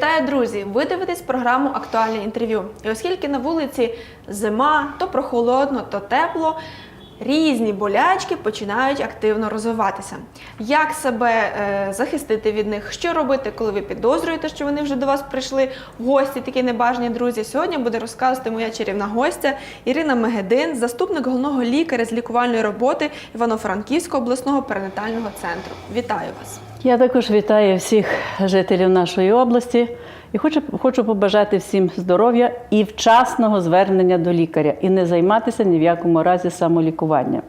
Вітаю, друзі! Ви дивитесь програму Актуальне інтерв'ю. І оскільки на вулиці зима, то прохолодно, то тепло, різні болячки починають активно розвиватися. Як себе е, захистити від них? Що робити, коли ви підозрюєте, що вони вже до вас прийшли гості, такі небажані друзі? Сьогодні буде розказувати моя чарівна гостя Ірина Мегедин, заступник головного лікаря з лікувальної роботи Івано-Франківського обласного перинатального центру. Вітаю вас! Я також вітаю всіх жителів нашої області і хочу, хочу побажати всім здоров'я і вчасного звернення до лікаря, і не займатися ні в якому разі самолікуванням.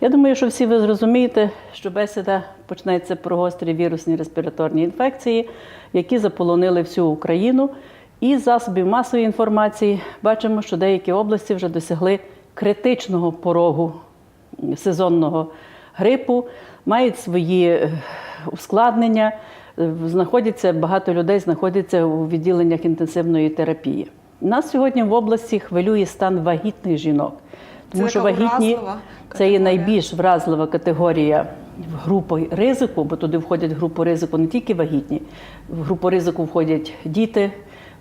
Я думаю, що всі ви зрозумієте, що бесіда почнеться про гострі вірусні респіраторні інфекції, які заполонили всю Україну. І засобів масової інформації бачимо, що деякі області вже досягли критичного порогу сезонного грипу, мають свої е, ускладнення. Е, Знаходяться багато людей знаходяться у відділеннях інтенсивної терапії. Нас сьогодні в області хвилює стан вагітних жінок, тому Це що вагітні це є найбільш вразлива категорія групи ризику, бо туди входять в групу ризику не тільки вагітні, в групу ризику входять діти.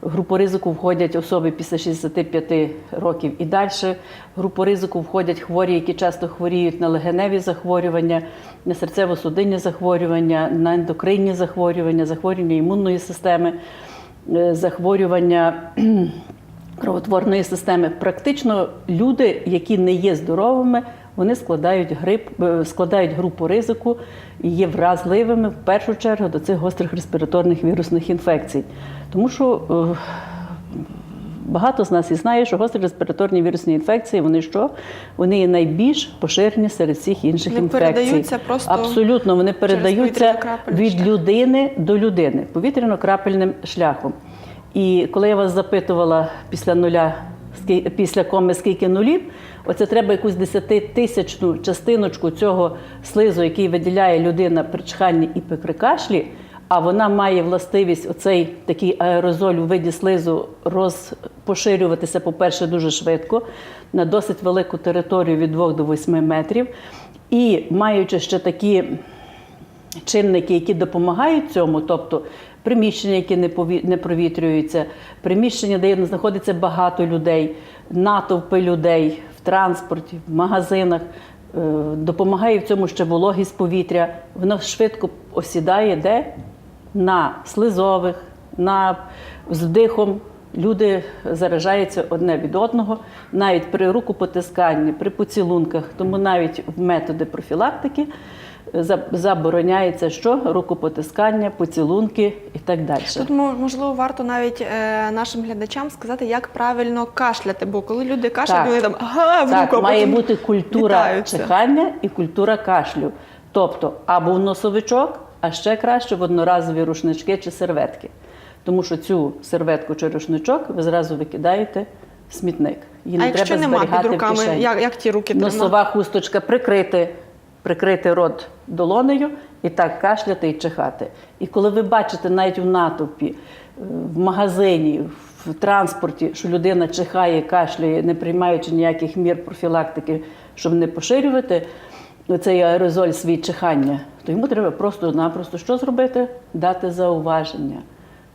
Групу ризику входять особи після 65 років і далі. Групу ризику входять хворі, які часто хворіють на легеневі захворювання, на серцево-судинні захворювання, на ендокринні захворювання, захворювання імунної системи, е, захворювання кровотворної системи. Практично люди, які не є здоровими, вони складають грип, е, складають групу ризику і є вразливими в першу чергу до цих гострих респіраторних вірусних інфекцій. Тому що е, Багато з нас і знає, що гострі респіраторні вірусні інфекції, вони що? Вони є найбільш поширені серед всіх інших Вони інфекцій. передаються просто Абсолютно, вони передаються від людини до людини повітряно-крапельним шляхом. І коли я вас запитувала після нуля, після коми скільки нулів, оце треба якусь десятитисячну частиночку цього слизу, який виділяє людина при чханні і при кашлі, а вона має властивість оцей такий аерозоль у виді слизу розпоширюватися, по-перше, дуже швидко на досить велику територію від 2 до 8 метрів. І маючи ще такі чинники, які допомагають цьому, тобто приміщення, які не не провітрюються, приміщення, де знаходиться багато людей, натовпи людей в транспорті, в магазинах. е, Допомагає в цьому ще вологість повітря. Воно швидко осідає де? На слизових, на з вдихом. Люди заражаються одне від одного, навіть при рукопотисканні, при поцілунках. Тому навіть в методи профілактики забороняється що? Рукопотискання, поцілунки і так далі. Тут мо- можливо варто навіть е, нашим глядачам сказати, як правильно кашляти, бо коли люди кашляють, Так. вони там ага, в Так, руку, має потім бути культура вітаються. чихання і культура кашлю. Тобто або в носовичок, а ще краще в одноразові рушнички чи серветки. Тому що цю серветку чи рушничок ви зразу викидаєте в смітник. Її А не якщо треба нема зберігати під в руками, кишені. як, як ті руки тримати? Носова хусточка прикрити, прикрити рот долонею і так кашляти і чихати. І коли ви бачите навіть в натовпі, е, в магазині, в транспорті, що людина чихає, кашляє, не приймаючи ніяких мір профілактики, щоб не поширювати цей аерозоль свій чихання, то йому треба просто-напросто що зробити? Дати зауваження.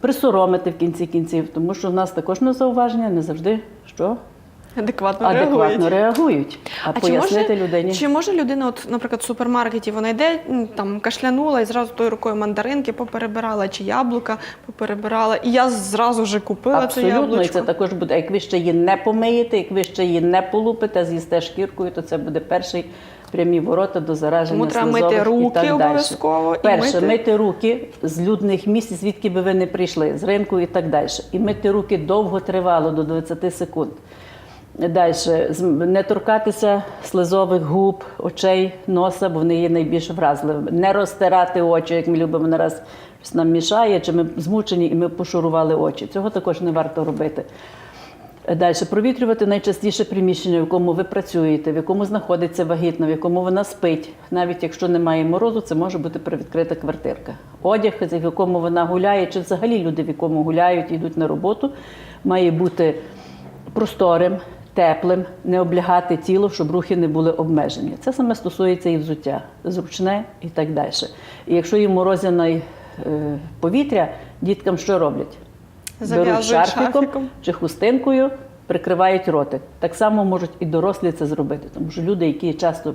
Присоромити в кінці кінців, тому що в нас також на зауваження не завжди що адекватно, адекватно реагують. реагують. А, чи пояснити може, людині. Чи може людина, от, наприклад, в супермаркеті вона йде, там кашлянула і зразу тою рукою мандаринки поперебирала, чи яблука поперебирала, і я зразу вже купила це Абсолютно, і це також буде. Як ви ще її не помиєте, як ви ще її не полупите, з'їсте шкіркою, то це буде перший прямі ворота до зараження Тому треба мити руки обов'язково Перше, мити- мити руки з людних місць, звідки би ви не прийшли, з ринку і так далі. І мити руки довго тривало, до 20 секунд. Далі не торкатися слизових губ, очей, носа, бо вони є найбільш вразливими. Не розтирати очі, як ми любимо нараз щось нам мішає, чи ми змучені і ми пошурували очі. Цього також не варто робити. Далі провітрювати найчастіше приміщення, в якому ви працюєте, в якому знаходиться вагітна, в якому вона спить. Навіть якщо немає морозу, це може бути привідкрита квартирка. Одяг, в якому вона гуляє, чи взагалі люди, в якому гуляють, йдуть на роботу, має бути просторим, теплим, не облягати тіло, щоб рухи не були обмежені. Це саме стосується і взуття, зручне і так далі. І якщо є морозяний е, повітря, діткам що роблять? Беруть шарфіком, чи хустинкою, прикривають ротик. Так само можуть і дорослі це зробити, тому що люди, які часто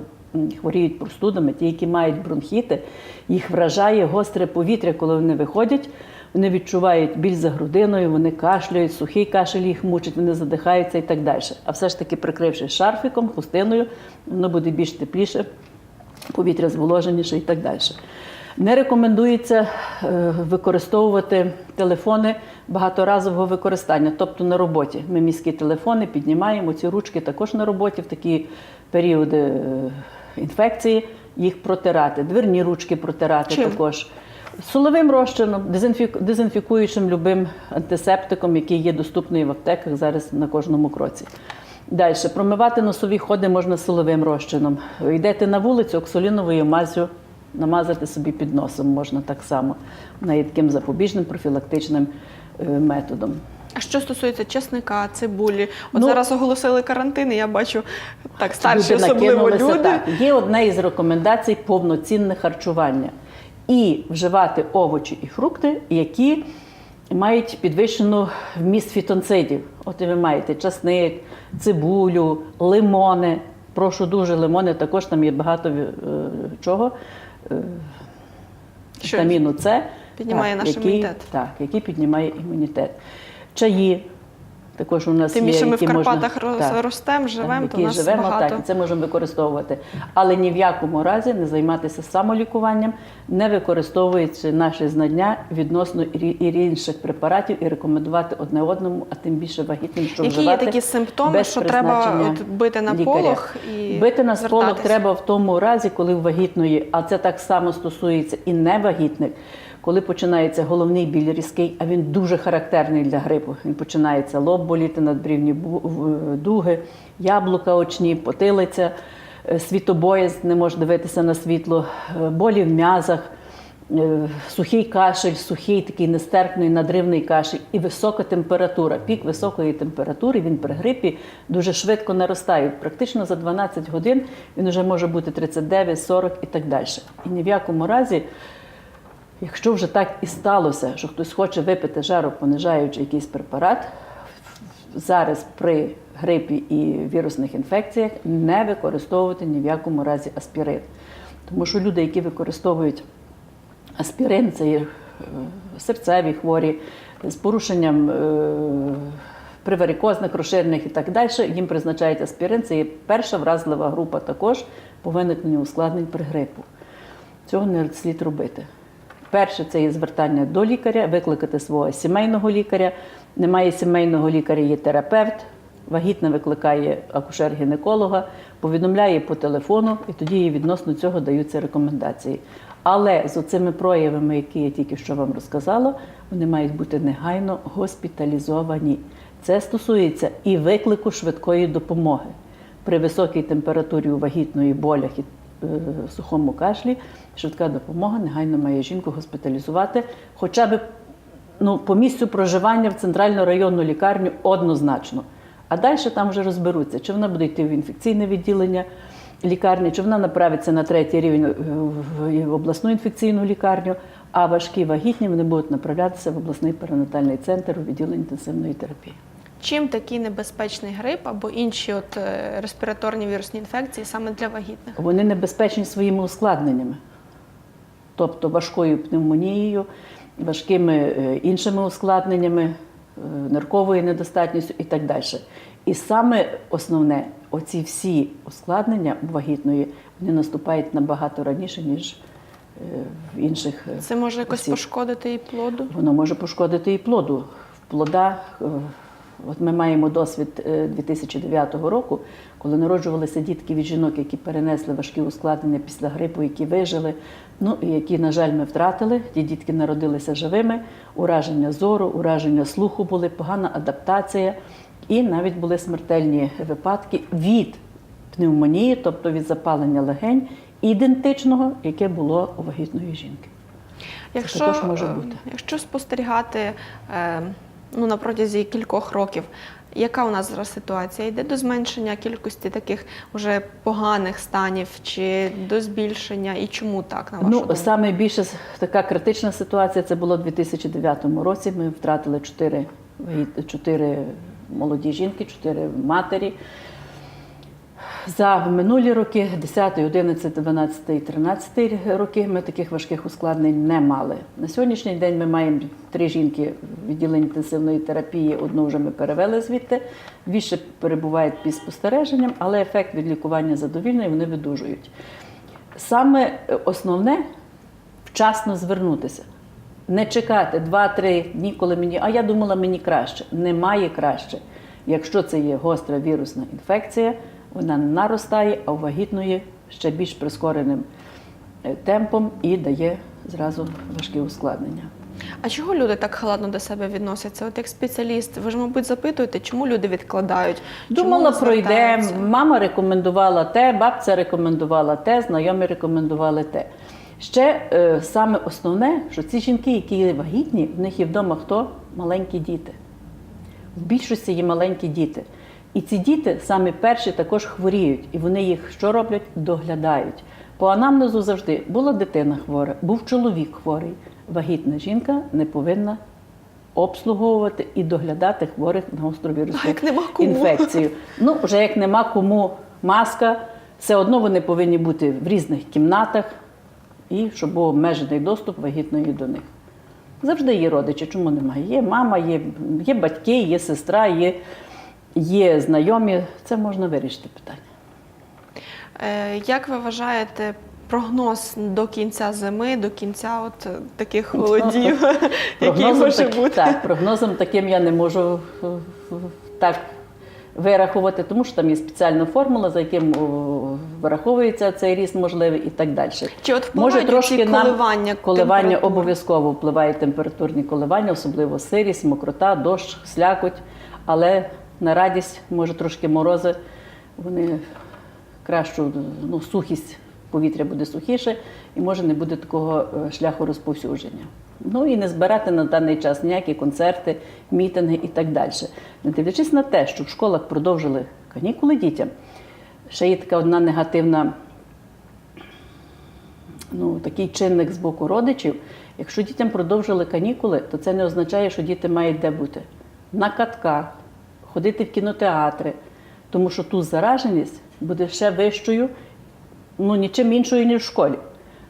хворіють простудами, ті, які мають бронхіти, їх вражає гостре повітря, коли вони виходять. Вони відчувають біль за грудиною, вони кашляють, сухий кашель їх мучить, вони задихаються і так далі. А все ж таки, прикривши шарфіком, хустиною, воно буде більш тепліше, повітря зволоженіше і так далі. Не рекомендується е, використовувати телефони багаторазового використання, тобто на роботі. Ми міські телефони піднімаємо ці ручки також на роботі в такі періоди е, інфекції, їх протирати, дверні ручки протирати Чим? також. Соловим розчином, дезінфік- дезінфікуючим любим антисептиком, який є доступний в аптеках зараз на кожному кроці. Далі промивати носові ходи можна соловим розчином. Йдете на вулицю оксоліновою мазю, намазати собі під носом можна так само. Є таким запобіжним профілактичним е, методом. А що стосується чесника, цибулі, от Ну, зараз оголосили карантин, і я бачу так старші, Люди особливо люди. Так. Є одна із рекомендацій повноцінне харчування. І вживати овочі і фрукти, які мають підвищену вміст фітонцидів. От і ви маєте часник, цибулю, лимони. Прошу дуже, лимони також там є багато е, чого. Е, вітаміну С. Піднімає наш який, імунітет. Так, який піднімає імунітет. Чаї. Також у нас Тим є, більше ми в можна- Карпатах так, ростемо, живемо, то нас живемо, багато. так, і це можемо використовувати. Але ні в якому разі не займатися самолікуванням, не використовуючи наші знання відносно і інших препаратів і рекомендувати одне одному, а тим більше вагітним, що Які є такі симптоми, без що треба от бити на лікаря. полох і Бити на сполох треба в тому разі, коли вагітної, а це так само стосується і невагітних, коли починається головний біль різкий, а він дуже характерний для грипу. Він починається лоб боліти, надбрівні дуги, яблука очні, потилиця, е, світобоязнь, не може дивитися на світло, е, болі в м'язах. е, Сухий кашель, сухий такий нестерпний надривний кашель і висока температура. Пік високої температури він при грипі дуже швидко наростає. Практично за 12 годин він вже може бути 39, 40 і так далі. І ні в якому разі, якщо вже так і сталося, що хтось хоче випити жаропонижаючий якийсь препарат, зараз при грипі і вірусних інфекціях не використовувати ні в якому разі аспірин. Тому що люди, які використовують аспірин, це є е, серцеві хворі з порушенням е, приварикозних, розширених і так далі, їм призначають аспірин. Це є перша вразлива група також по виникненню ускладнень при грипу. Цього не слід робити. Перше це є звертання до лікаря, викликати свого сімейного лікаря. Немає сімейного лікаря, є терапевт. Вагітна викликає акушер-гінеколога, повідомляє по телефону, і тоді їй відносно цього даються рекомендації. Але з оцими проявами, які я тільки що вам розказала, вони мають бути негайно госпіталізовані. Це стосується і виклику швидкої допомоги. При високій температурі у вагітної болях сухому кашлі швидка допомога негайно має жінку госпіталізувати, хоча б ну, по місцю проживання в центральну районну лікарню однозначно. А далі там вже розберуться, чи вона буде йти в інфекційне відділення лікарні, чи вона направиться на третій рівень е, в обласну інфекційну лікарню, а важкі вагітні вони будуть направлятися в обласний перинатальний центр у відділення інтенсивної терапії. Чим такий небезпечний грип або інші от е, респіраторні вірусні інфекції саме для вагітних? Вони небезпечні своїми ускладненнями, тобто важкою пневмонією, важкими е, іншими ускладненнями, е, нирковою недостатністю і так далі. І саме основне, оці всі ускладнення вагітної вони наступають набагато раніше, ніж в інших. Це може якось осіб. пошкодити і плоду? Воно може пошкодити і плоду. В плодах, е, от ми маємо досвід е, 2009 року, коли народжувалися дітки від жінок, які перенесли важкі ускладнення після грипу, які вижили, ну і які, на жаль, ми втратили. Ті дітки народилися живими, ураження зору, ураження слуху були, погана адаптація, і навіть були смертельні випадки від пневмонії, тобто від запалення легень, ідентичного, яке було у вагітної жінки. Якщо, також може е, бути. якщо спостерігати е, ну, на протязі кількох років, Яка у нас зараз ситуація? Йде до зменшення кількості таких уже поганих станів чи до збільшення? І чому так на вашу Ну, думку? саме більше така критична ситуація це було у 2009 році. Ми втратили чотири, вагіт- чотири молоді жінки, чотири матері. За минулі роки, 10, 11, 12 і 13 роки, ми таких важких ускладнень не мали. На сьогоднішній день ми маємо три жінки в відділенні інтенсивної терапії. Одну вже ми перевели звідти. Дві перебувають під спостереженням, але ефект від лікування задовільний, вони видужують. Саме основне вчасно звернутися. Не чекати 2-3 дні, коли мені, а я думала, мені краще. Немає краще. Якщо це є гостра вірусна інфекція, вона наростає, а у вагітної ще більш прискореним е, темпом і дає зразу важкі ускладнення. А чого люди так халатно до себе відносяться? От як спеціаліст, ви ж, мабуть, запитуєте, чому люди відкладають? Думала, пройде. Мама рекомендувала те, бабця рекомендувала те, знайомі рекомендували те. Ще е, саме основне, що ці жінки, які є вагітні, в них є вдома хто? Маленькі діти. В більшості є маленькі діти. І ці діти саме перші також хворіють, і вони їх що роблять? Доглядають. По анамнезу завжди була дитина хвора, був чоловік хворий. Вагітна жінка не повинна обслуговувати і доглядати хворих на кому? інфекцію. Ну, вже як нема кому маска, все одно вони повинні бути в різних кімнатах і щоб був обмежений доступ вагітної до них. Завжди є родичі, чому немає? Є мама, є, є батьки, є сестра, є, є знайомі. Це можна вирішити питання. Е, Як ви вважаєте прогноз до кінця зими, до кінця от е, таких холодів, який може так- бути? Так, прогнозом таким я не можу е, так вирахувати, тому що там є спеціальна формула, за яким вираховується цей ріст можливий і так далі. Чи от впливають ці нам- коливання коливання обов'язково впливають температурні коливання, особливо сирість, мокрота, дощ, слякоть. Але на радість, може, трошки морози, вони кращу ну, сухість повітря буде сухіше і може не буде такого е, шляху розповсюдження. Ну і не збирати на даний час ніякі концерти, мітинги і так далі. Не дивлячись на те, що в школах продовжили канікули дітям, ще є така одна негативна ну, такий чинник з боку родичів. Якщо дітям продовжили канікули, то це не означає, що діти мають де бути на катках, ходити в кінотеатри, тому що тут зараженість буде ще вищою, ну нічим іншою, ніж в школі.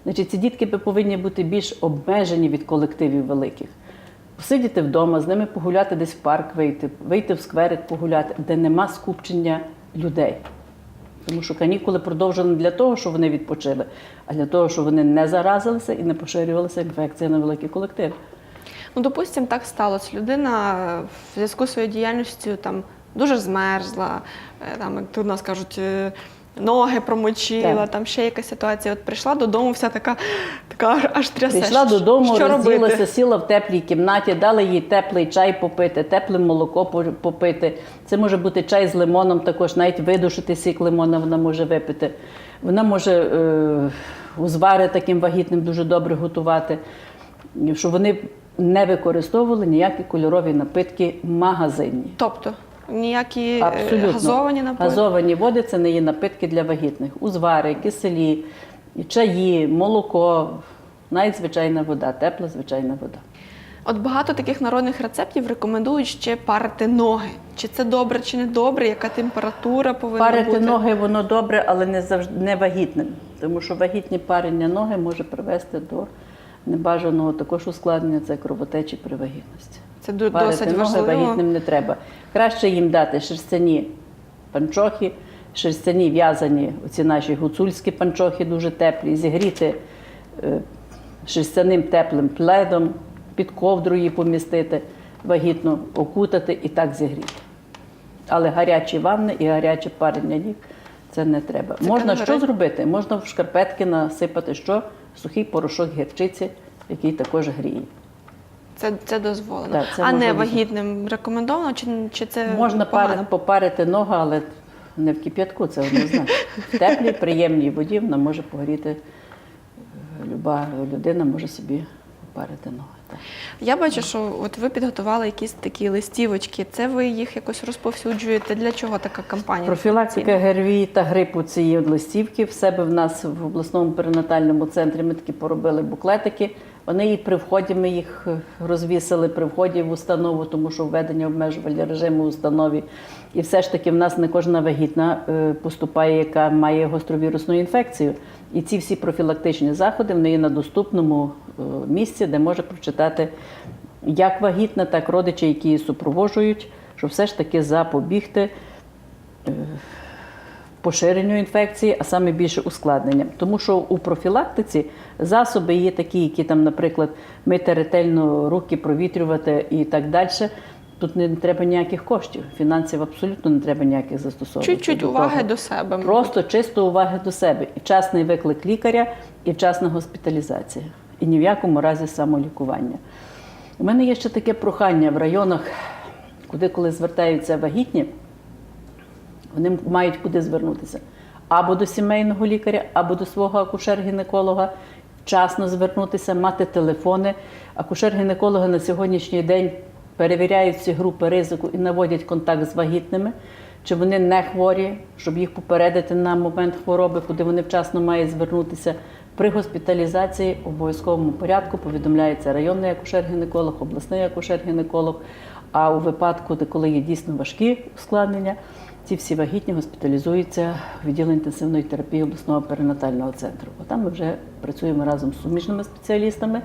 Значить, ці дітки повинні бути більш обмежені від колективів великих. Посидіти вдома, з ними погуляти десь в парк вийти, вийти в скверик погуляти, де нема скупчення людей. Тому що канікули продовжені для того, щоб вони відпочили, а для того, щоб вони не заразилися і не поширювалася інфекція на великий колектив. Ну, допустимо, так сталося. Людина в зв'язку з своєю діяльністю там дуже змерзла, е, там, як тут нас кажуть, е, ноги промочила, Так. там ще якась ситуація. От прийшла додому, вся така, така аж трясе. Прийшла додому, що розділася, робити? сіла в теплій кімнаті, дали їй теплий чай попити, тепле молоко попити. Це може бути чай з лимоном, також навіть видушити сік лимона вона може випити. Вона може е, узвари таким вагітним дуже добре готувати, щоб вони не використовували ніякі кольорові напитки магазинні. Тобто ніякі е, Абсолютно. газовані напої? Газовані води це не є напитки для вагітних. Узвари, киселі, чаї, молоко, навіть звичайна вода, тепла звичайна вода. От багато таких народних рецептів рекомендують ще парити ноги. Чи це добре, чи не добре, яка температура повинна Парити бути? ноги воно добре, але не завжди не вагітним, тому що вагітні парення ноги може привести до небажаного також ускладнення це кровотечі при вагітності. Це досить ноги важливо. вагітним не треба. Краще їм дати шерстяні панчохи, шерстяні в'язані, оці наші гуцульські панчохи дуже теплі, зігріти е, шерстяним теплим пледом, під ковдру її помістити, вагітно окутати і так зігріти. Але гарячі ванни і гаряче парення ніг це не треба. Це Можна що зробити? Можна в шкарпетки насипати що? Сухий порошок гірчиці, який також гріє. Це, це дозволено. Так, це а не вагітним рекомендовано, чи, чи це Можна погано? попарити ногу, але не в кип'ятку, це однозначно. В теплій, приємній воді вона може погріти. е, Люба людина може собі попарити ноги. Я бачу, що от ви підготували якісь такі листівочки. Це ви їх якось розповсюджуєте. Для чого така кампанія? Профілактика ГРВІ та грипу цієї листівки. В себе в нас в обласному перинатальному центрі ми такі поробили буклетики. Вони і при вході ми їх е, розвісили при вході в установу, тому що введення обмежувальні режиму в установі. І все ж таки в нас не кожна вагітна е, поступає, яка має гостровірусну інфекцію. І ці всі профілактичні заходи вони є на доступному е, місці, де може прочитати як вагітна, так родичі, які її супроводжують, щоб все ж таки запобігти поширенню інфекції, а саме більше ускладненням. Тому що у профілактиці засоби є такі, які там, наприклад, мити ретельно руки, провітрювати і так далі. Тут не треба ніяких коштів, фінансів абсолютно не треба ніяких застосовувати. Чуть-чуть уваги до себе. Просто чисто уваги до себе. І вчасний виклик лікаря, і вчасна госпіталізація. І ні в якому разі самолікування. У мене є ще таке прохання в районах, куди коли звертаються вагітні, вони мають куди звернутися. Або до сімейного лікаря, або до свого акушер-гінеколога, вчасно звернутися, мати телефони. Акушер-гінекологи на сьогоднішній день перевіряють ці групи ризику і наводять контакт з вагітними, чи вони не хворі, щоб їх попередити на момент хвороби, куди вони вчасно мають звернутися. При госпіталізації в обов'язковому порядку повідомляється районний акушер-гінеколог, обласний акушер-гінеколог. А у випадку, коли є дійсно важкі ускладнення, ці всі вагітні госпіталізуються в відділ інтенсивної терапії обласного перинатального центру. Бо там ми вже працюємо разом з суміжними спеціалістами,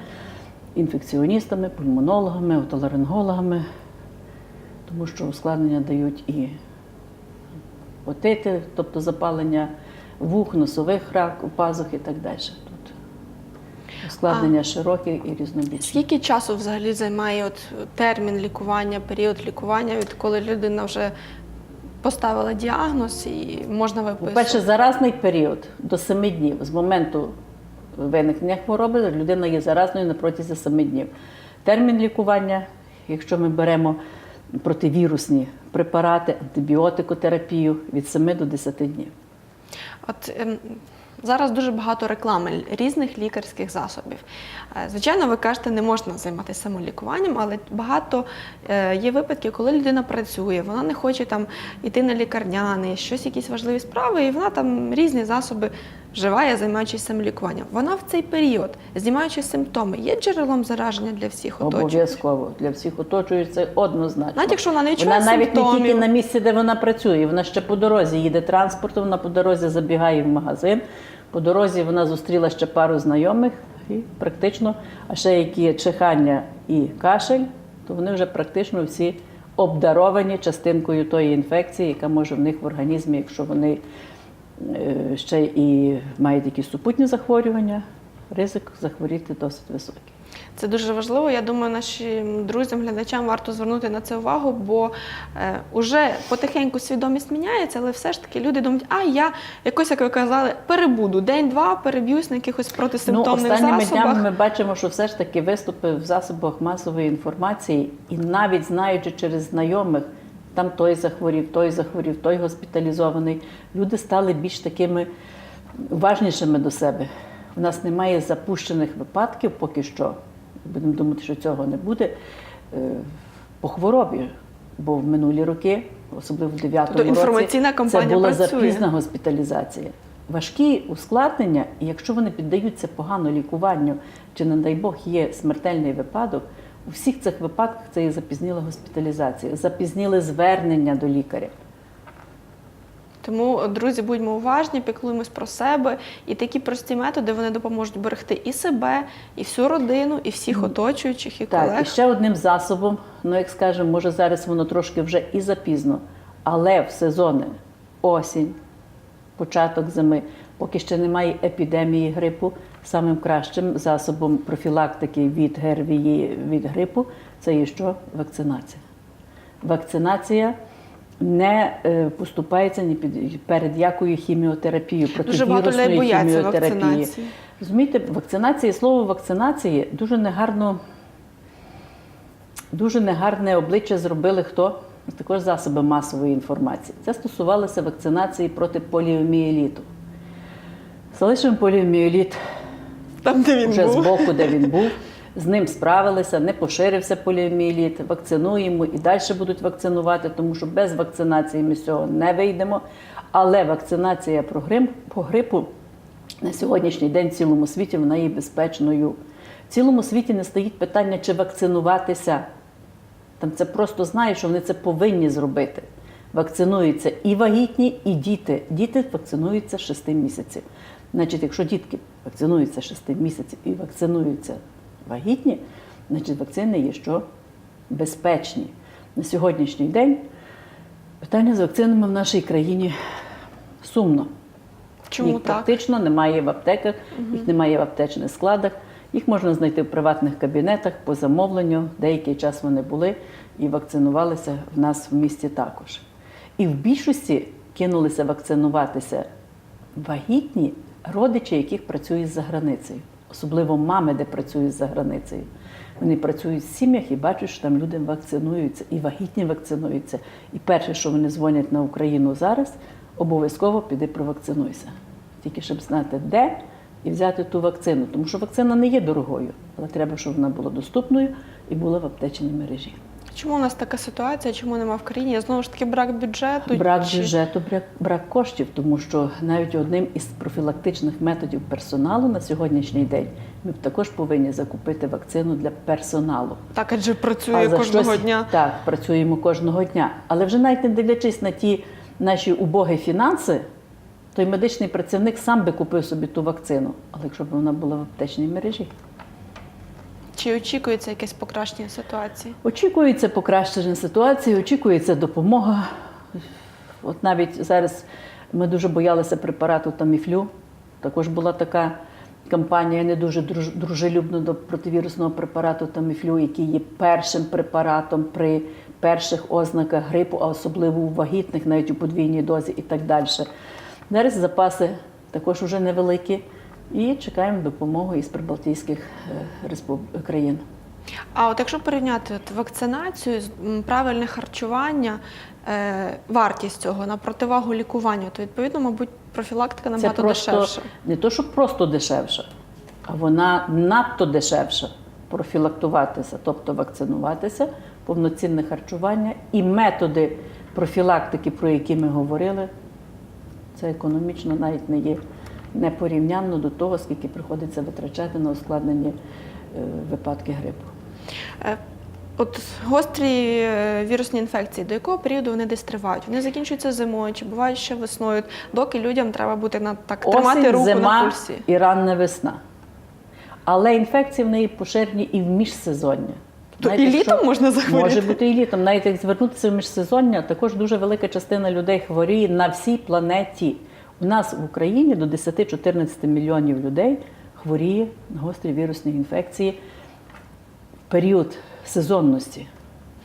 інфекціоністами, пульмонологами, отоларингологами, тому що ускладнення дають і отити, тобто запалення вух, носових рак, пазух і так далі. Тут ускладнення широкі і різнобічні. Скільки часу взагалі займає от термін лікування, період лікування, відколи людина вже поставила діагноз і можна виписувати? По-перше, заразний період до 7 днів з моменту виникнення хвороби людина є заразною на протязі 7 днів. Термін лікування, якщо ми беремо противірусні препарати, антибіотикотерапію від 7 до 10 днів. От ем, зараз дуже багато реклами різних лікарських засобів. Е, Звичайно, ви кажете, не можна займатися самолікуванням, але багато е, є випадки, коли людина працює, вона не хоче там йти на лікарняний, щось, якісь важливі справи, і вона там різні засоби вживає, займаючись самолікуванням. Вона в цей період, знімаючи симптоми, є джерелом зараження для всіх оточуючих? Обов'язково для всіх оточуючих це однозначно. Навіть якщо вона не відчуває Вона навіть не тільки на місці, де вона працює, вона ще по дорозі їде транспортом, вона по дорозі забігає в магазин. По дорозі вона зустріла ще пару знайомих і практично, а ще які чихання і кашель, то вони вже практично всі обдаровані частинкою тої інфекції, яка може в них в організмі, якщо вони ще і мають якісь супутні захворювання, ризик захворіти досить високий. Це дуже важливо. Я думаю, нашим друзям, глядачам варто звернути на це увагу, бо е, уже потихеньку свідомість міняється, але все ж таки люди думають, а я якось, як ви казали, перебуду день-два, переб'юсь на якихось Ну, протисимптомних останніми засобах. днями ми бачимо, що все ж таки виступи в засобах масової інформації, і навіть знаючи через знайомих, там той захворів, той захворів, той госпіталізований, люди стали більш такими уважнішими до себе. У нас немає запущених випадків поки що. Будемо думати, що цього не буде е, по хворобі. Бо в минулі роки, особливо в 9 Тобто році, інформаційна це була працює. запізна госпіталізація. Важкі ускладнення, і якщо вони піддаються погано лікуванню, чи, не дай Бог, є смертельний випадок, у всіх цих випадках це є запізніла госпіталізація, запізніли звернення до лікаря. Тому, друзі, будьмо уважні, піклуємось про себе, і такі прості методи вони допоможуть берегти і себе, і всю родину, і всіх оточуючих, і Так, колег. і ще одним засобом, ну як скажемо, може зараз воно трошки вже і запізно, але в сезони осінь, початок зими, поки ще немає епідемії грипу, самим кращим засобом профілактики від ГРВІ, від грипу це є що? Вакцинація. Вакцинація не е, поступається ні під перед якою хіміотерапією, противірусною вакцинації. Розумієте, вакцинація, слово вакцинації дуже негарно, дуже негарне обличчя зробили хто? Також засоби масової інформації. Це стосувалося вакцинації проти поліомієліту. Залишимо поліомієліт Там, де він вже був. з боку, де він був. з ним справилися, не поширився поліомієліт, вакцинуємо і далі будуть вакцинувати, тому що без вакцинації ми з цього не вийдемо. Але вакцинація про грип, по грипу на сьогоднішній день в цілому світі вона є безпечною. В цілому світі не стоїть питання, чи вакцинуватися. Там це просто знають, що вони це повинні зробити. Вакцинуються і вагітні, і діти. Діти вакцинуються з 6 місяців. Значить, якщо дітки вакцинуються з 6 місяців і вакцинуються вагітні, значить вакцини є що безпечні. На сьогоднішній день питання з вакцинами в нашій країні сумно. Чому їх так? практично немає в аптеках, їх немає в аптечних складах. Їх можна знайти в приватних кабінетах по замовленню. Деякий час вони були і вакцинувалися в нас в місті також. І в більшості кинулися вакцинуватися вагітні родичі, яких працюють за границею, особливо мами, де працюють за границею. Вони працюють в сім'ях і бачать, що там люди вакцинуються, і вагітні вакцинуються. І перше, що вони дзвонять на Україну зараз, обов'язково піди провакцинуйся. Тільки щоб знати, де і взяти ту вакцину. Тому що вакцина не є дорогою, але треба, щоб вона була доступною і була в аптечній мережі. Чому у нас така ситуація? Чому нема в країні? Знову ж таки, брак бюджету. Брак чи- бюджету, брак, брак коштів, тому що навіть одним із профілактичних методів персоналу на сьогоднішній день ми б також повинні закупити вакцину для персоналу. Так, адже працює А кожного щось- дня. Так, працюємо кожного дня. Але вже навіть не дивлячись на ті наші убогі фінанси, той медичний працівник сам би купив собі ту вакцину, але якщо б вона була в аптечній мережі. Чи очікується якесь покращення ситуації? Очікується покращення ситуації, очікується допомога. От навіть зараз ми дуже боялися препарату Таміфлю. Також була така кампанія не дуже друж- дружелюбна до противірусного препарату Таміфлю, який є першим препаратом при перших ознаках грипу, а особливо у вагітних, навіть у подвійній дозі і так далі. Зараз запаси також вже невеликі і чекаємо допомогу із прибалтійських е, країн. А от якщо порівняти от вакцинацію, правильне харчування, е, вартість цього на противагу лікуванню, то відповідно, мабуть, профілактика Це набагато просто дешевша. не то, що просто дешевша, а вона надто дешевша профілактуватися, тобто вакцинуватися, повноцінне харчування і методи профілактики, про які ми говорили, це економічно навіть не є непорівнянно до того, скільки приходиться витрачати на ускладнені е, випадки грипу. Е, От гострі е, вірусні інфекції, до якого періоду вони десь тривають? Вони закінчуються зимою чи бувають ще весною, доки людям треба бути на так тримати Осінь, руку зима на пульсі. і ранна весна. Але інфекції в неї поширені і в міжсезоння. То Знаєте, і літом що можна захворіти? Може бути і літом. Навіть як звернутися в міжсезоння, також дуже велика частина людей хворіє на всій планеті. У нас в Україні до 10-14 мільйонів людей хворіє на гострі вірусні інфекції в період сезонності.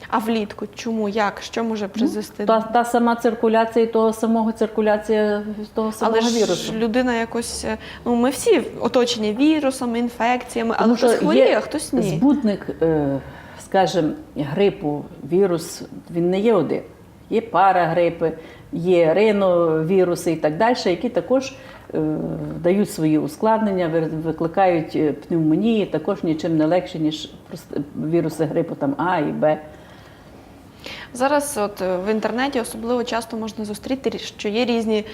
А влітку чому? Як? Що може призвести? Та, та сама циркуляція і того самого циркуляція того самого Але вірусу. ж людина якось, е, ну ми всі оточені вірусами, інфекціями, але Тому хтось хворіє, є а хтось ні. Збудник, е, скажімо, грипу, вірус, він не є один. Є парагрипи, є риновіруси і так далі, які також е, дають свої ускладнення, викликають е, пневмонії, також нічим не легше, ніж віруси грипу там А і Б. Зараз от е, в інтернеті особливо часто можна зустріти, що є різні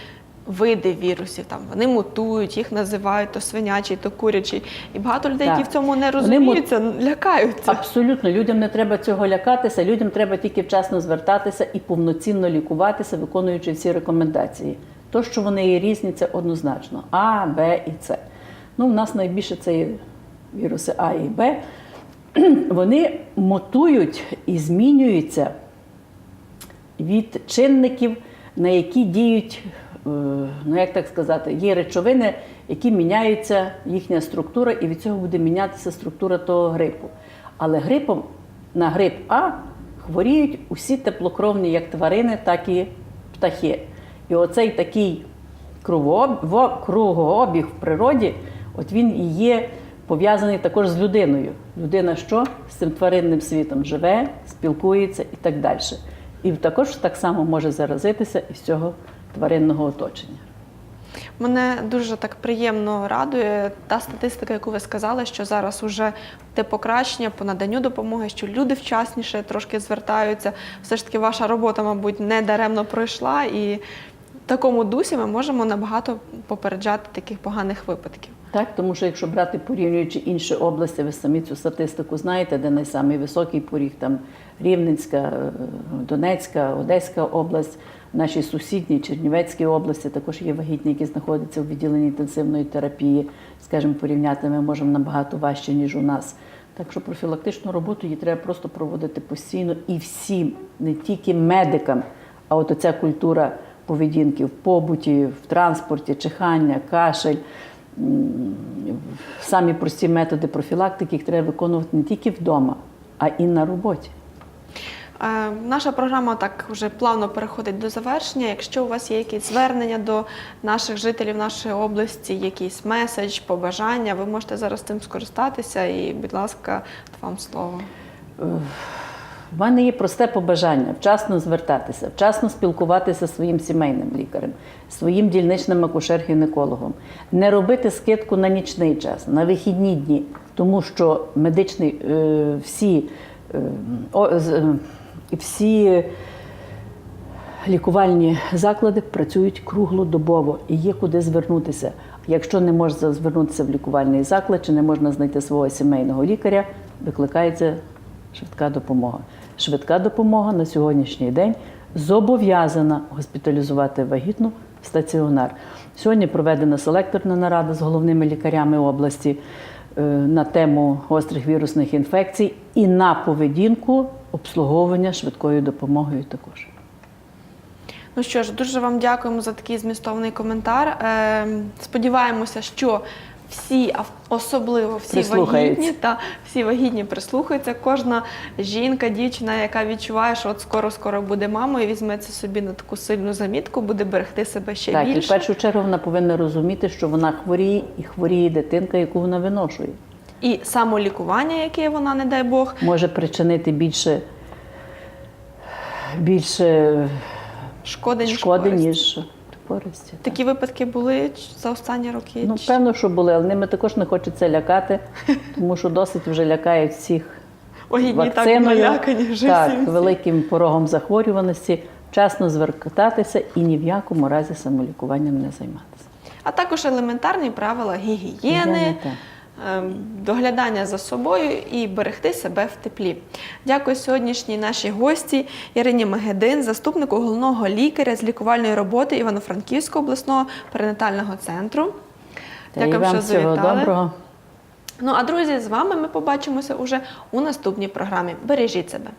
види вірусів. Там вони мутують, їх називають то свинячий, то курячий. І багато людей, Так. які в цьому не розуміються, лякаються. Абсолютно, людям не треба цього лякатися, людям треба тільки вчасно звертатися і повноцінно лікуватися, виконуючи всі рекомендації. То, що вони є різні, це однозначно. А, Б і С. Ну, у нас найбільше це є віруси А і Б. Вони мутують і змінюються від чинників, на які діють, ну як так сказати, є речовини, які міняються їхня структура, і від цього буде мінятися структура того грипу. Але грипом на грип А хворіють усі теплокровні, як тварини, так і птахи. І оцей такий кругообіг в природі, от він і є пов'язаний також з людиною. Людина що з цим тваринним світом живе, спілкується і так далі. І також так само може заразитися із цього тваринного оточення. Мене дуже так приємно радує та статистика, яку ви сказали, що зараз уже те покращення по наданню допомоги, що люди вчасніше трошки звертаються. Все ж таки, ваша робота, мабуть, не даремно пройшла, і в такому дусі ми можемо набагато попереджати таких поганих випадків. Так, тому що якщо брати порівнюючи інші області, ви самі цю статистику знаєте, де найсамий високий поріг, там Рівненська, е, Донецька, Одеська область, нашій сусідній Чернівецькій області також є вагітні, які знаходяться в відділенні інтенсивної терапії. Скажімо, порівняти ми можемо набагато важче, ніж у нас. Так що профілактичну роботу її треба просто проводити постійно і всім, не тільки медикам, а от оця культура поведінки в побуті, в транспорті, чихання, кашель. Самі прості методи профілактики їх треба виконувати не тільки вдома, а і на роботі. Е, Наша програма так вже плавно переходить до завершення. Якщо у вас є якісь звернення до наших жителів нашої області, якийсь меседж, побажання, ви можете зараз цим скористатися. І, будь ласка, вам слово. В мене є просте побажання вчасно звертатися, вчасно спілкуватися зі своїм сімейним лікарем, своїм дільничним акушер-гінекологом, не робити скидку на нічний час, на вихідні дні, тому що медичний е, всі, е, всі лікувальні заклади працюють круглодобово і є куди звернутися. Якщо не можна звернутися в лікувальний заклад чи не можна знайти свого сімейного лікаря, викликається швидка допомога. Швидка допомога на сьогоднішній день зобов'язана госпіталізувати вагітну в стаціонар. Сьогодні проведена селекторна нарада з головними лікарями області на тему гострих вірусних інфекцій і на поведінку обслуговування швидкою допомогою також. Ну що ж, дуже вам дякуємо за такий змістовний коментар. Е, Сподіваємося, що всі, особливо всі вагітні та всі вагітні прислухаються. Кожна жінка, дівчина, яка відчуває, що от скоро скоро буде мамою, візьметься собі на таку сильну замітку, буде берегти себе ще Так, і в першу чергу вона повинна розуміти, що вона хворіє і хворіє дитинка, яку вона виношує. І самолікування, яке вона, не дай Бог, Може причинити більше, більше шкоди ніж шкоди, ніж користі. Такі випадки були за останні роки. Ну, певно, що були, але ними також не хочеться лякати, тому що досить вже лякають всіх Вагітні так налякані вже так, всі. великим порогом захворюваності, вчасно звертатися і ні в якому разі самолікуванням не займатися. А також елементарні правила гігієни, доглядання за собою і берегти себе в теплі. Дякую сьогоднішній нашій гості Ірині Мегедин, заступнику головного лікаря з лікувальної роботи Івано-Франківського обласного перинатального центру. Дякую, що завітали. всього доброго. Ну а друзі, з вами ми побачимося уже у наступній програмі. Бережіть себе.